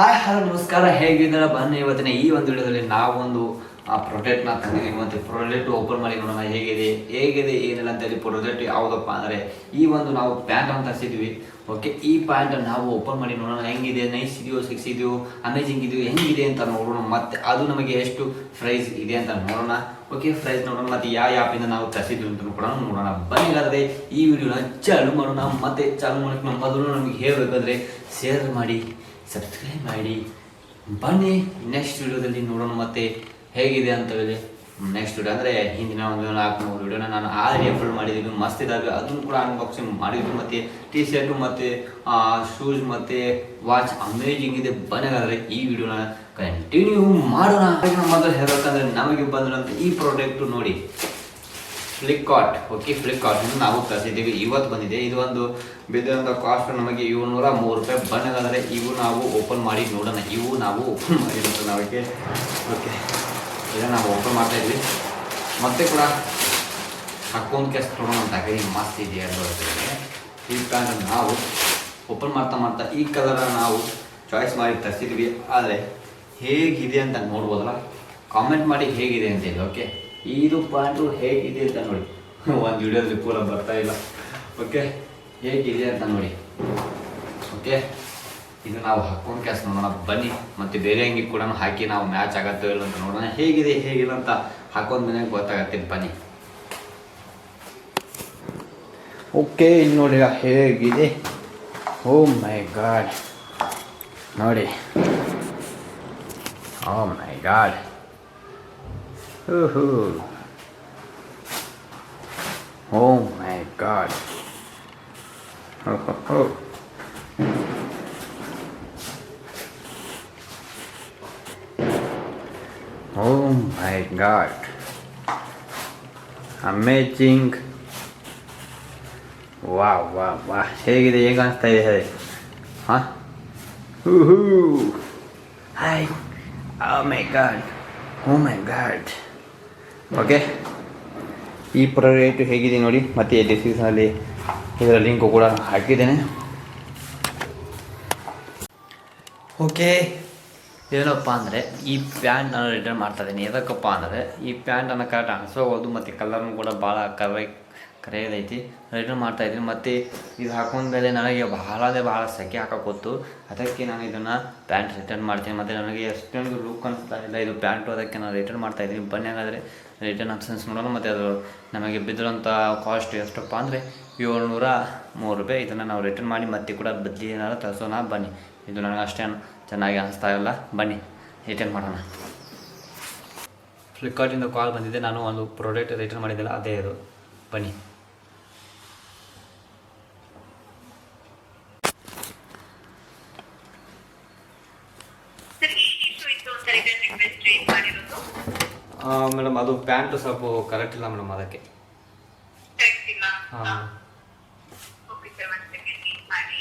Hi, hello, ನಮಸ್ಕಾರ. ಹೇಗಿದ್ದಾರೆ? ಬನ್ನಿ ಇವತ್ತಿನ ಈ ಒಂದು ವಿಡಿಯೋದಲ್ಲಿ ನಾವೊಂದು, ಆ ಪ್ರೊಡಕ್ಟ್ನ ತಂದಿದ್ದೀವಿ. ಮತ್ತು ಪ್ರೊಡಕ್ಟ್ ಓಪನ್ ಮಾಡಿ ನೋಡೋಣ. ಹೇಗಿದೆ? ಹೇಗಿದೆ, ಏನಿಲ್ಲ ಅಂತೇಳಿ ಪ್ರೊಡಕ್ಟ್ ಯಾವುದಪ್ಪ ಅಂದರೆ, ಈ ಒಂದು ನಾವು ಪ್ಯಾಂಟ್ ಅಂತ ತರಿಸಿದ್ವಿ ಓಕೆ ಈ ಪ್ಯಾಂಟ್ ನಾವು ಓಪನ್ ಮಾಡಿ ನೋಡೋಣ. ಹೆಂಗಿದೆ? ನೈಸ್ ಇದೆಯೋ ಸಿಕ್ಸ್ ಇದೆಯೋ ಅಮೇಜಿಂಗ್ ಇದೆಯೋ, ಹೆಂಗಿದೆ ಅಂತ ನೋಡೋಣ. ಮತ್ತೆ ಅದು ನಮಗೆ ಎಷ್ಟು ಪ್ರೈಸ್ ಇದೆ ಅಂತ ನೋಡೋಣ. ಓಕೆ ಪ್ರೈಸ್ ನೋಡೋಣ. ಮತ್ತೆ ಯಾವ ಆ್ಯಪಿಂದ ನಾವು ತರಿಸಿದ್ವಿ ಅಂತ ಕೂಡ ನೋಡೋಣ. ಬಂದಿಲ್ಲದೆ ಈ ವಿಡಿಯೋನ ಚಾಲು ಮಾಡೋಣ. ಮತ್ತೆ ಚಾಲು ಮಾಡೋಕ್ಕೆ ನಮ್ಮ ಮೊದಲು ನಮಗೆ ಹೇಳಬೇಕಂದ್ರೆ ಶೇರ್ ಮಾಡಿ. ಸಬ್ಸ್ಕ್ರೈಬ್ ಮಾಡಿ. ಬನ್ನಿ ನೆಕ್ಸ್ಟ್ ವಿಡಿಯೋದಲ್ಲಿ ನೋಡೋಣ ಮತ್ತೆ ಹೇಗಿದೆ ಅಂತ ಹೇಳಿ. ನೆಕ್ಸ್ಟ್ ವಿಡಿಯೋ ಅಂದರೆ ಹಿಂದಿನ ಒಂದು ನಾಲ್ಕು ಮೂರು ವಿಡಿಯೋನ ನಾನು ಆಲ್ರೆಡಿ ಅಪ್ಲೋಡ್ ಮಾಡಿದ್ದೀನಿ. ಮಸ್ತ್ ಇದ್ದಾವೆ ಅದನ್ನು ಕೂಡ ಅನ್ಬಾಕ್ಸಿಂಗ್ ಮಾಡಿದ್ದು ಮತ್ತು ಟಿ ಶರ್ಟು ಮತ್ತು ಶೂಸ್ ಮತ್ತು ವಾಚ್ ಅಮೇಜಿಂಗ್ ಇದೆ. ಬನ್ನಿಗಾದ್ರೆ ಈ ವಿಡಿಯೋನ ಕಂಟಿನ್ಯೂ ಮಾಡೋಣ. ಮೊದಲು ಹೇಳಬೇಕಂದ್ರೆ ನಮಗೆ ಬಂದಿರೋಂಥ ಈ ಪ್ರಾಡಕ್ಟು ನೋಡಿ. ಫ್ಲಿಪ್ಕಾರ್ಟ್ ಓಕೆ ಫ್ಲಿಪ್ಕಾರ್ಟ್ ನಾವು ತರಿಸಿದ್ದೀವಿ. ಇವತ್ತು ಬಂದಿದೆ. ಇದು ಒಂದು ಬಿದ್ದಂಥ ಕಾಸ್ಟ್ ನಮಗೆ ಏಳ್ನೂರ ಮೂರು ರೂಪಾಯಿ ಬಂದಾದರೆ ಇವು ನಾವು ಓಪನ್ ಮಾಡಿ ನೋಡೋಣ. ಇವು ನಾವು ಓಪನ್ ಮಾಡಿ ನೋಡೋಣ ನಾವಕ್ಕೆ ಓಕೆ ಇದನ್ನು ನಾವು ಓಪನ್ ಮಾಡ್ತಾ ಇದ್ವಿ. ಮತ್ತೆ ಕೂಡ ಹಾಕೊಂಡು ಕೆಸ್ ನೋಡೋಣ ಅಂತ ಹಾಕಿ ಮಸ್ತ್ ಇದೆ ಹೇಳ್ತಿದ್ದಾರೆ. ಈ ನಾವು ಓಪನ್ ಮಾಡ್ತಾ ಮಾಡ್ತಾ ಈ ಕಲರ ನಾವು ಚಾಯ್ಸ್ ಮಾಡಿ ತರಿಸಿದ್ವಿ ಆದರೆ ಹೇಗಿದೆ ಅಂತ ನೋಡ್ಬೋದಲ್ಲ? ಕಾಮೆಂಟ್ ಮಾಡಿ ಹೇಗಿದೆ ಅಂತ ಹೇಳಿ ಓಕೆ ಇದು ಪಾಯಿಂಟು ಹೇಗಿದೆ ಅಂತ ನೋಡಿ. ಒಂದು ವಿಡಿಯೋದಲ್ಲಿ ಪೂರ ಬರ್ತಾ ಇಲ್ಲ. ಓಕೆ ಹೇಗಿದೆ ಅಂತ ನೋಡಿ. ಓಕೆ ಇದು ನಾವು ಹಾಕೊಂಡು ಕ್ಯಾಸ್ ನೋಡೋಣ. ಬನ್ನಿ. ಮತ್ತು ಬೇರೆ ಅಂಗಿ ಕೂಡ ಹಾಕಿ ನಾವು ಮ್ಯಾಚ್ ಆಗತ್ತೋ ಇಲ್ಲ ಅಂತ ನೋಡೋಣ. ಹೇಗಿದೆ, ಹೇಗಿಲ್ಲ ಅಂತ ಹಾಕೊಂಡ್ ಮೇಲೆ ಗೊತ್ತಾಗತ್ತೆ. ಬನ್ನಿ. ಓಕೆ ಇಲ್ಲಿ ನೋಡಿ ಹೇಗಿದೆ. ಓ ಮೈ ಗಾಡ್ ನೋಡಿ. ಓ my god Ooh. Oh my god. Ho ho ho. Oh my god. Amazing. Wow, wow, wow. Sevgili yeni hastaydı. Ha? Woohoo. Hi. Oh my god. Oh my god. Okay? ಈ product ಹೇಗಿದೆ ನೋಡಿ, ಮತ್ತು ಡಿಸ್ಕ್ರಿಪ್ಷನಲ್ಲಿ ಇದರ link ಕೂಡ ಹಾಕಿದ್ದೇನೆ. Okay, ಏನಪ್ಪ ಅಂದರೆ, ಈ ಪ್ಯಾಂಟ್ ನಾನು ರಿಟರ್ನ್ ಮಾಡ್ತಾ ಇದ್ದೀನಿ. ಯಾಕಪ್ಪ ಅಂದರೆ, ಈ ಪ್ಯಾಂಟನ್ನು ಕರೆಕ್ಟ್ ಅನಿಸೋಗೋದು ಮತ್ತು ಕಲರ್ನು ಕೂಡ ಭಾಳ ಕರೆ ಕರೆಯೋದೈತಿ. ರಿಟರ್ನ್ ಮಾಡ್ತಾ ಇದ್ದೀನಿ. ಮತ್ತು ಇದು ಹಾಕೊಂಡ್ಮೇಲೆ ನನಗೆ ಬಹಳ ಅಂದರೆ ಬಹಳ ಸೆಕೆ ಹಾಕೋಕ್ಕೊತ್ತು ಅದಕ್ಕೆ ನಾನು ಇದನ್ನು ಪ್ಯಾಂಟ್ ರಿಟರ್ನ್ ಮಾಡ್ತೀನಿ. ಮತ್ತು ನನಗೆ ಎಷ್ಟೊಂದು ಲುಕ್ ಅನಿಸ್ತಾ ಇಲ್ಲ ಇದು ಪ್ಯಾಂಟು ಅದಕ್ಕೆ ನಾನು ರಿಟರ್ನ್ ಮಾಡ್ತಾ ಇದ್ದೀನಿ. ಬನ್ನಿ ಹಾಗಾದರೆ ರಿಟರ್ನ್ ಆಪ್ಷನ್ಸ್ ನೋಡೋಣ. ಮತ್ತು ಅದು ನಮಗೆ ಬಿದ್ದಿರೋಂಥ ಕಾಸ್ಟ್ ಎಷ್ಟಪ್ಪ ಅಂದರೆ ಏಳ್ನೂರ ಮೂರು ರೂಪಾಯಿ. ಇದನ್ನು ನಾವು ರಿಟರ್ನ್ ಮಾಡಿ ಮತ್ತೆ ಕೂಡ ಬದಲಿ ಏನಾದ್ರು ತರಿಸೋಣ. ಬನ್ನಿ. ಇದು ನನಗೆ ಅಷ್ಟೇನು ಚೆನ್ನಾಗಿ ಅನಿಸ್ತಾ ಇಲ್ಲ. ಬನ್ನಿ ರಿಟರ್ನ್ ಮಾಡೋಣ. ಫ್ಲಿಪ್ಕಾರ್ಟಿಂದ ಕಾಲ್ ಬಂದಿದೆ. ನಾನು ಒಂದು ಪ್ರಾಡಕ್ಟ್ ರಿಟರ್ನ್ ಮಾಡಿದ್ದೆಲ್ಲ, ಅದೇ ಇದು ಬನ್ನಿ ಸರ್ ಈ ಇಶ್ಯೂ ಇತ್ತು ಅಂತ ರಿಟರ್ನ್ ರಿಕ್ವೆಸ್ಟ್ ರೇಸ್ ಮಾಡಿರೋದು ಮೇಡಮ್ ಅದು ಪ್ಯಾಂಟ್ ಸ್ವಲ್ಪ ಕರೆಕ್ಟ್ ಇಲ್ಲ ಮೇಡಮ್ ಅದಕ್ಕೆ. ಹಾಂ ಓಕೆ ಸರ್ ಒಂದು ಸೆಕೆಂಡ್ ವೇಟ್ ಮಾಡಿ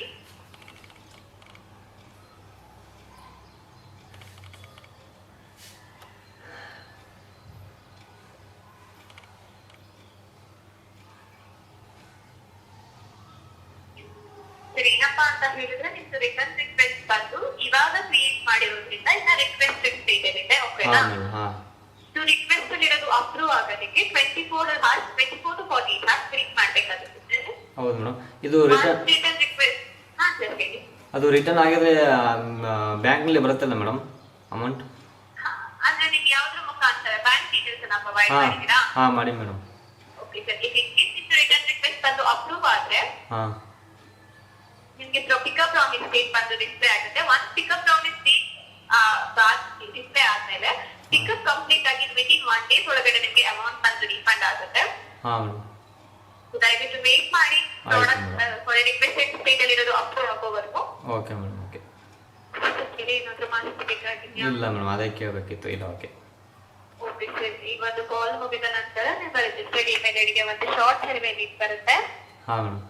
ಸರ್ ಏನಪ್ಪಾ ಅಂತ ಹೇಳಿದ್ರೆ ನಿಮ್ದು ರಿಟರ್ನ್ ರಿಕ್ವೆಸ್ಟ್ ಬಂದು ಇವಾಗ ಕ್ರಿಯೇಟ್ ಮಾಡಿರೋದ್ರಿಂದ ಇನ್ನ ರಿಕ್ವೆಸ್ಟ್ ಇದೆ ಓಕೆನಾ ಸೊ ರಿಕ್ವೆಸ್ಟ್ ಇರೋದು ಅಪ್ರೂವ್ ಆಗೋದಕ್ಕೆ twenty four hours twenty four to forty hours wait ಮಾಡ್ಬೇಕಾಗುತ್ತೆ. ಹೌದು ಮೇಡಮ್ ಇದು ರಿಟರ್ನ್ ರಿಟರ್ನ್ ರಿಕ್ವೆಸ್ಟ್ ಹಾ ಸರ್ ಹೇಳಿ. ಅದು ರಿಟರ್ನ್ ಆಗಿದ್ರೆ ಬ್ಯಾಂಕ್ನಲ್ಲಿ ಬರುತ್ತಲ್ಲ ಮೇಡಮ್ ಅಮೌಂಟ್ ಅಂದ್ರೆ ನಿಮ್ಗೆ ಯಾವ್ದ್ರ ಮುಖಾಂತರ ಬ್ಯಾಂಕ್ ಡೀಟೇಲ್ಸ್ ಅನ್ನ ಪ್ರೊವೈಡ್ ಹಾಂ ಹಾ ಮಾಡಿ madam okay sir if in case return request ಬಂದು ಅಪ್ರೂವ್ ಆದ್ರೆ ಹಾಂ. ನಿಮ್ಗೆ ಪಿಕಪ್ ಪ್ರಾಮಿಸ್ ಡೇಟ್ ಬಂದು ಡಿಸ್ಪ್ಲೇ ಆಗುತ್ತೆ. One pickup promise date display ಆದ್ಮೇಲೆ ಪಿಕಪ್ ಕಂಪ್ಲೀಟ್ ಆಗಿ ವಿತಿನ್ ಒನ್ ಡೇಸ್ ಒಳಗಡೆ ನಿಮ್ಗೆ ಅಮೌಂಟ್ ಬಂದು ರೀಫಂಡ್ ಆಗುತ್ತೆ. ದಯವಿಟ್ಟು ವೇಟ್ ಮಾಡಿ. ಪ್ರಾಡಕ್ಟ್ ರಿಕ್ವೆಸ್ಟೆಡ್ ಸ್ಟೇಟ್ ಅಲ್ಲಿ ಇರೋದು ಅಪ್ರೂವ್ ಆಗೋವರೆಗೂ. ಓಕೆ ಮೇಡಮ್ ಓಕೆ ಏನಾದ್ರೂ ಮಾಹಿತಿ ಬೇಕಾಗಿದೆಯಾ? ಇಲ್ಲ ಮೇಡಮ್ ಅದೇ ಕೇಳಬೇಕಿತ್ತು. ಇಲ್ಲ ಓಕೆ ಈ ಒಂದು ಕಾಲ್ ಮುಗಿದ ನಂತರ ನಿಮ್ಮ ರಿಜಿಸ್ಟರ್ಡ್ ಇಮೇಲ್ ಐಡಿಗೆ ಒಂದು ಶಾರ್ಟ್ ಸರ್ವೆ ಲಿಂಕ್ ಬರುತ್ತೆ. ಹಾಂ ಮೇಡಮ್